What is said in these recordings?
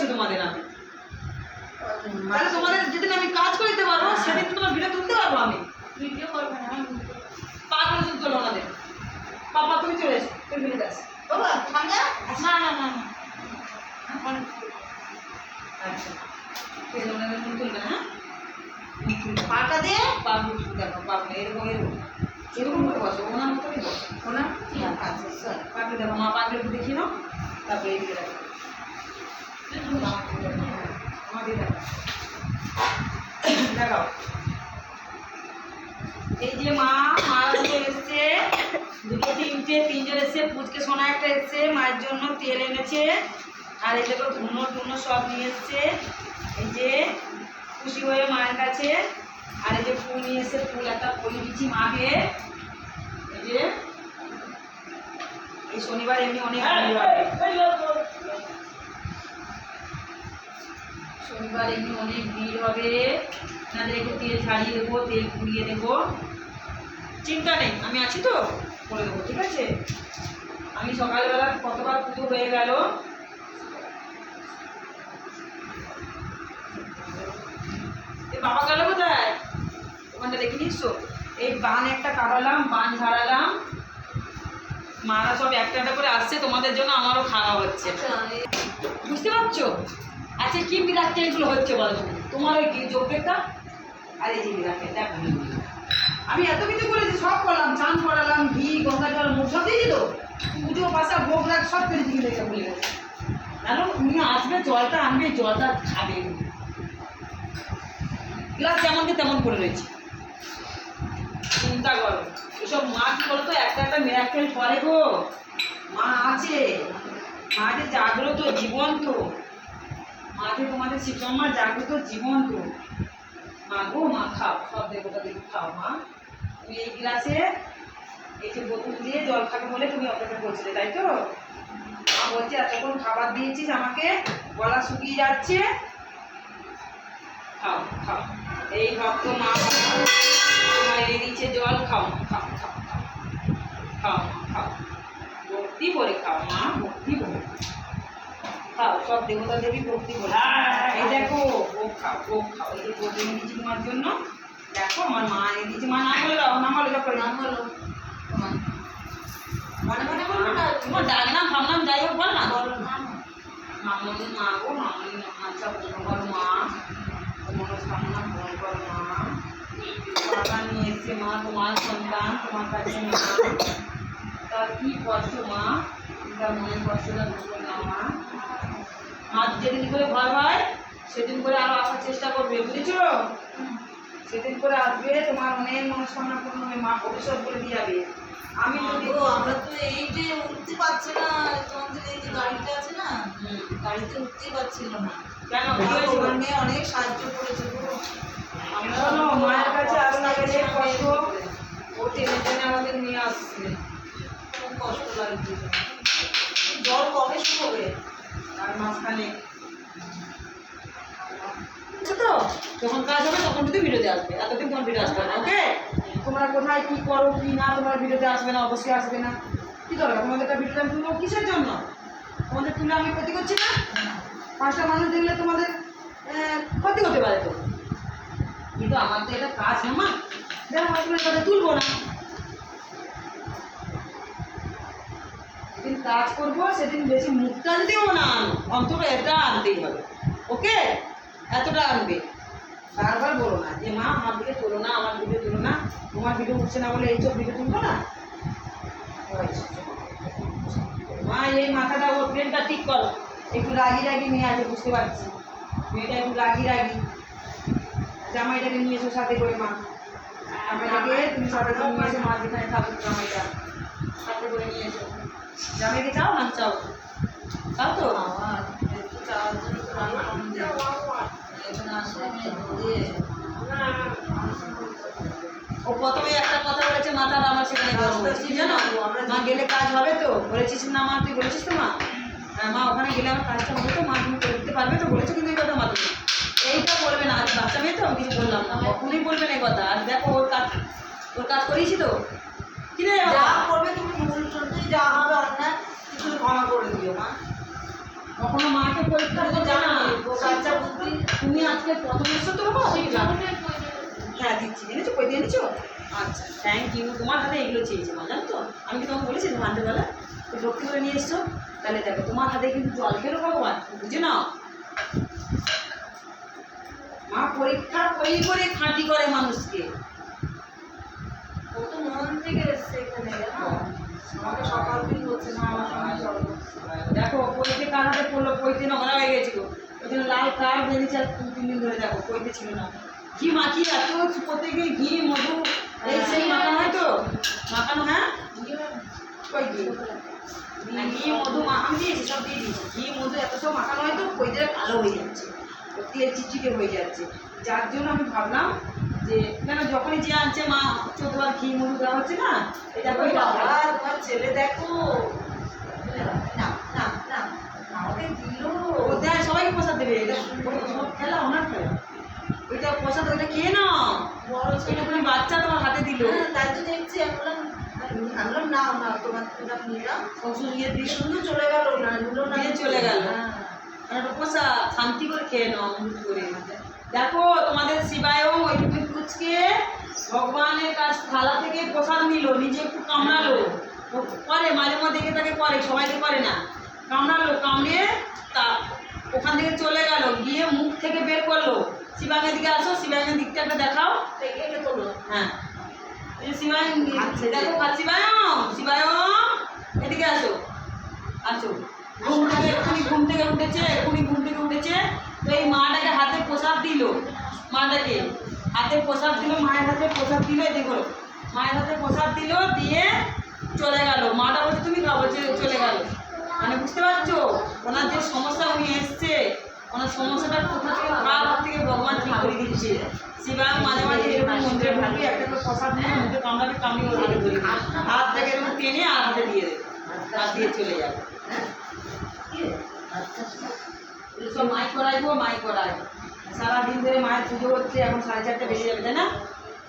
করছি তোমাদের আমি। তাহলে তোমাদের যেদিন আমি কাজ করে দিতে পারব সেদিন তো তোমার ভিডিও তুলতে পারব আমি। ভিডিও করবে না পাগল হলো ওনাদের পাপা তুমি চলে এসো তুমি ভিডিও বাবা ঠান্ডা না না না না। আচ্ছা। তুলবে হ্যাঁ? মুখ তুলবে। পাটা দিয়ে পাগল দেখো পাগল এরকম এরকম। এরকম করে বসো ওনার মতনই বসো। পাগল দেখো মা পাগল একটু নাও তারপরে এই দেখো আমাদের দেখো এই যে মা মা দুটো এসছে, দুটো তিনটে, তিনজন এসছে, পুচকে সোনা একটা এসছে, মায়ের জন্য তেল এনেছে, আর এই দেখো ধুনো টুনো সব নিয়ে এসছে। এই যে খুশি হয়ে মায়ের কাছে, আর এই যে ফুল নিয়ে এসছে, ফুল একটা ফুল দিচ্ছি মাকে। এই যে, এই শনিবার এমনি অনেক শনিবার এমনি অনেক ভিড় হবে। আপনাদের একটু তেল ছাড়িয়ে দেবো, তেল পুড়িয়ে দেবো। চিন্তা নেই, আমি আছি তো, করে দেবো, ঠিক আছে? আমি সকালবেলা কতবার পুজো হয়ে গেল। বাবা গেল কোথায়? ওখানটা দেখে নিস এই বান একটা কাটালাম, বান ঝাড়ালাম। মারা সব একটা একটা করে আসছে, তোমাদের জন্য আমারও খাওয়া হচ্ছে। বুঝতে পারছ? আচ্ছা কি মিরাক্কেল এগুলো হচ্ছে বলো তোমার ওই কি যোগ্যতা? আর এই যে মিরাক্কেল দেখো। আমি এত কিছু করেছি, সব করলাম, চান করালাম, ঘি, গঙ্গা জল, মুখ সব দিয়েছি তো পুজো, পাশা, ভোগ রাখ সব করে দিয়ে রেখে বলে গেছে। জানো তুমি আসবে, জলটা আনবে, জলটা খাবে। গ্লাস যেমন কি তেমন করে রয়েছে। চিন্তা করো, এসব মা কি বলতো, একটা একটা মিরাক্কেল করে গো। মা আছে মা যে জাগ্রত, জীবন্ত। মাঝে তোমাদের শিবমা জাগ্রত জীবন্ত। মা গো, মা, খাও, সব দেবতা দেখি খাও, মা। তুমি এই গ্লাসে এই যে বোতল দিয়ে জল খাবে বলে তুমি অপেক্ষা করছিলে, তাই তো? মা বলছে, এতক্ষণ খাবার দিয়েছিস আমাকে, গলা শুকিয়ে যাচ্ছে। খাও খাও। এই ভক্ত মা তোমার এই দিচ্ছে জল, খাও খাও খাও খাও খাও খাও। ভক্তি করে খাও, মা, ভক্তি খাও সব দেবতা দেবী ভক্তি করে। এই দেখো ও খাও ও খাও এই ভোগ এনে তোমার জন্য দেখো আমার মা এনে দিচ্ছে মা না বলে দাও না বলে দাও নাম বলো। মনে মনে বলব না তোমার ডাক নাম ভাবনাম যাই হোক বল না। বলো না। মামনি মা গো মামনি আচ্ছা বল মা মনস্কামনা পূরণ কর মা। বাবা নিয়ে এসছে মা তোমার সন্তান তোমার কাছে মা। তার কি কষ্ট মা? তার মনের কষ্টটা দাও মা মা। যেদিন করে ভয় হয় সেদিন করে আরও আসার চেষ্টা করবে বুঝেছ? সেদিন করে আসবে তোমার অনেক মনস্কামনা পূর্ণ হবে মা ভবিষ্যৎ করে দিয়ে যাবে। আমি গো আমরা তো এই যে উঠতে পারছি না তোমাদের এই যে গাড়িটা আছে না গাড়িতে উঠতে পারছিল না। কেন? তোমার মেয়ে অনেক সাহায্য করেছে শোনো মায়ের কাছে আসতে গেলে কষ্ট। ও টেনে টেনে আমাদের নিয়ে আসছে। খুব কষ্ট লাগছে। জল কবে শুকোবে আর মাঝখানে যখন কাজ হবে, তখন যদি ভিডিওতে আসবে। এতদিন তোমার ভিডিও আসবে না ওকে তোমরা কোথায়, কি করো, কি না, তোমার ভিডিওতে আসবে না, অবশ্যই আসবে না। কি দরকার? তোমাদের একটা ভিডিওটা আমি তুলবো কিসের জন্য? তোমাদের তুলে আমি ক্ষতি করছি না? পাঁচটা মানুষ দেখলে তোমাদের ক্ষতি হতে পারে তো। কিন্তু আমার তো এটা কাজ না, মা। দেখো আমি তোমার কথা তুলবো না। যেদিন কাজ করব, সেদিন বেশি মুখ টানতেও না অন্তত এটা আনতেই হবে ওকে এতটা আনবে। বারবার বলো না যে, মা, আমার ভিডিও তোলো না, আমার ভিডিও তোলো না, তোমার ভিডিও উঠছে না বলে এইসব ভিডিও তুলবো না? মা, এই মাথাটা, ওর ব্রেনটা ঠিক করো। একটু রাগি রাগি নিয়ে আছে বুঝতে পারছি। মেয়েটা একটু রাগি রাগি। জামাইটাকে নিয়ে এসো সাথে করে, মা। তুমি সাথে করে নিয়ে থাকুক জামাইটা। সাথে করে নিয়ে এসো। জামাইকে চাও? না, চাও। চাও তো? চাওয়ার জন্য ও প্রথমে একটা কথা বলেছে মাথাটা আমার সেখানে গরম হয়েছে জানো? মা গেলে কাজ হবে তো। বলেছিস না মা তুই বলেছিস তো মা? হ্যাঁ মা ওখানে গেলে আমার কাজটা হবে তো মা তুমি করতে পারবে তো। বলেছ কিন্তু এই কথা মা তুমি এইটা বলবে না আজ বাচ্চা মেয়ে তো আমি কিছু বললাম না। কখনোই বলবে না এই কথা। আর দেখো ওর কাজ ওর কাজ করিয়েছি তো। কি রে যা করবে তুমি ভুল শুনতেই যা হবে অন্যায় কিছু ক্ষমা করে দিও মা। কখনো মাকে পরীক্ষা তো করতে না। জানোই, বাচ্চা বুদ্ধি। তুমি আজকে প্রথম এসছো তো বাবা প্রয়োজন। হ্যাঁ দিচ্ছি। এনেছো? কই দিয়ে এনেছো? আচ্ছা থ্যাংক ইউ তোমার হাতে এগুলো চেয়েছে মা জানো তো? আমি কি তোমাকে বলেছি তুমি আনতে লক্ষ্মী করে নিয়ে এসছো? তাহলে দেখো তোমার হাতে কিন্তু জল খেলো ভগবান বুঝে নাও? মা পরীক্ষা করি করে খাঁটি করে মানুষকে। ও তো মন থেকে এসছে এখানে আমাকে সকাল থেকে বলছে মা আমার সঙ্গে চলো। দেখো পইতে কার হাতে পড়ল পইতে নোংরা হয়ে গেছিল ওই জন্য লাল কার বেরিয়েছে আর দু তিন দিন ধরে দেখো পইতে ছিল না। ঘি মাখি এত করতে গিয়ে ঘি মধু এই সেই মাখানো হয় তো? মাখানো হ্যাঁ কই ঘি। ঘি মধু আমি দিয়েছি সব দিয়ে দিয়েছি। ঘি মধু এত সব মাখানো হয় তো পইতে কালো হয়ে যাচ্ছে। তেল চিটচিটে হয়ে যাচ্ছে। যার জন্য আমি ভাবলাম যে কেন যখনই যে আনছে মা চোদ্দবার ঘি মধু দেওয়া হচ্ছে না এটা করে বাবা তোমার ছেলে দেখো। না না না ওকে দিল। ও দেয় সবাইকে প্রসাদ দেবে? এটা সব খেলা ওনার খেলা। ওইটা ওইটা খেয়ে ওইটা ছেলে। তুমি বাচ্চা তোমার হাতে দিল। হ্যাঁ, তাই তো দেখছি আমি বললাম না না তোমার নিলাম। শ্বশুর ইয়ে দিয়ে চলে গেল না নিলো না চলে গেল। শান্তি করে খেয়ে নাও অমৃত করে। দেখো তোমাদের শিবায়ও ওইটুকু কুচকে ভগবানের কাছ থালা থেকে প্রসাদ নিল নিজে একটু কামড়ালো। করে মাঝে মাঝে দেখে তাকে করে সবাইকে করে না। কামড়ালো কামড়ে তা ওখান থেকে চলে গেল গিয়ে মুখ থেকে বের করল। শিবাঙ্গের দিকে আসো শিবাঙ্গের দিকটা একটা দেখাও। হ্যাঁ। এই যে শিবায়ন খাচ্ছে যে। দেখো শিবায়ন? শিবায়ন এদিকে আসো। আসো। ঘুম থেকে এক্ষুনি ঘুম থেকে উঠেছে এক্ষুনি ঘুম থেকে উঠেছে। তো এই মাটাকে হাতে প্রসাদ দিল। মাটাকে হাতে প্রসাদ দিল মায়ের হাতে প্রসাদ দিল দেখো মায়ের হাতে প্রসাদ দিল দিয়ে চলে গেল। মাটা বলছে তুমি খাব চলে গেল। মানে বুঝতে পারছ? ওনার যে সমস্যা উনি এসছে, ওনার সমস্যাটা কোথা থেকে হাত থেকে ভগবান ঠিক করে দিচ্ছে। শিবাং মাঝে মাঝে এরকম মন্দিরে ঢুকবে একটা করে প্রসাদ নিয়ে মুখে কামড়াবে কামড়িয়ে ওর হাতে ধরে হাত থেকে এরকম টেনে আর হাতে দিয়ে দেবে। হাত দিয়ে চলে যাবে। সব মাইক করাইবো মাইক করাই। সারাদিন ধরে মায়ের পুজো হচ্ছে, এখন সাড়ে চারটে বেজে যাবে, তাই না?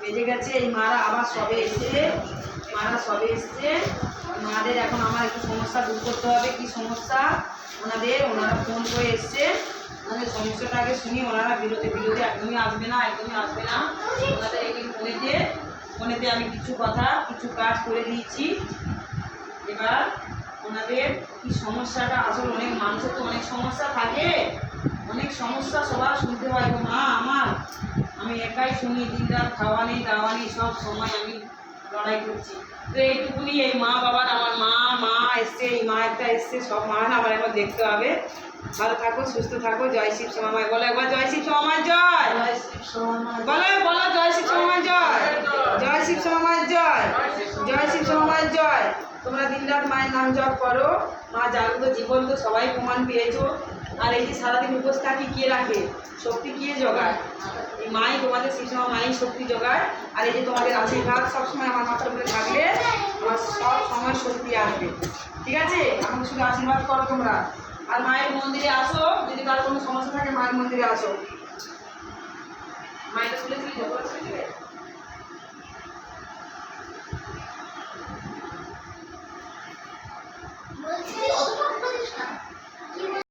বেজে গেছে, এই মারা আবার সবে এসছে, মারা সবে এসছে। মাদের এখন আমার একটু সমস্যা দূর করতে হবে। কি সমস্যা? ওনাদের, ওনারা ফোন করে এসছে। ওনাদের সমস্যাটা আগে শুনি, ওনারা বিরোধে বিরোধে একদমই আসবে না, একদমই আসবে না। ওনাদের এই ফোনেতে ফোনেতে আমি কিছু কথা, কিছু কাজ করে দিয়েছি। এবার ওনাদের কি সমস্যাটা? আসলে অনেক মানুষের তো অনেক সমস্যা থাকে। অনেক সমস্যা সবার শুনতে হয় মা, আমার। আমি একাই শুনি দিন রাত খাওয়া নেই দাওয়া নেই সব সময় আমি লড়াই করছি। তো এইটুকুনি এই মা বাবার আমার মা মা এসছে এই মা একটা এসছে সব মা আমার একবার দেখতে হবে। ভালো থাকো সুস্থ থাকো জয় শিব সমামায়। বলো একবার জয় শিব সমামায় জয়! বলো বলো জয় শিব সমামায় জয়! জয় শিব সমামায় জয়! জয় শিব সমামায় জয়! তোমরা দিনরাত মায়ের নাম জপ করো। মা জাগ্রত জীবন তো সবাই প্রমাণ পেয়েছ। আর এই যে সারাদিন উপোস থাকি, কে রাখে? শক্তি কে জোগায়? এই মাই তোমাদের সেই মাই শক্তি জোগায়। আর এই যে তোমাদের আশীর্বাদ সবসময় আমার মাথার উপরে থাকলে আমার সব সময় শক্তি আসবে। ঠিক আছে? এখন শুধু আশীর্বাদ করো তোমরা। আর মায়ের মন্দিরে আসো, যদি কারও কোনো সমস্যা থাকে, মায়ের মন্দিরে আসো। মায়ের খুলেছিলি যখন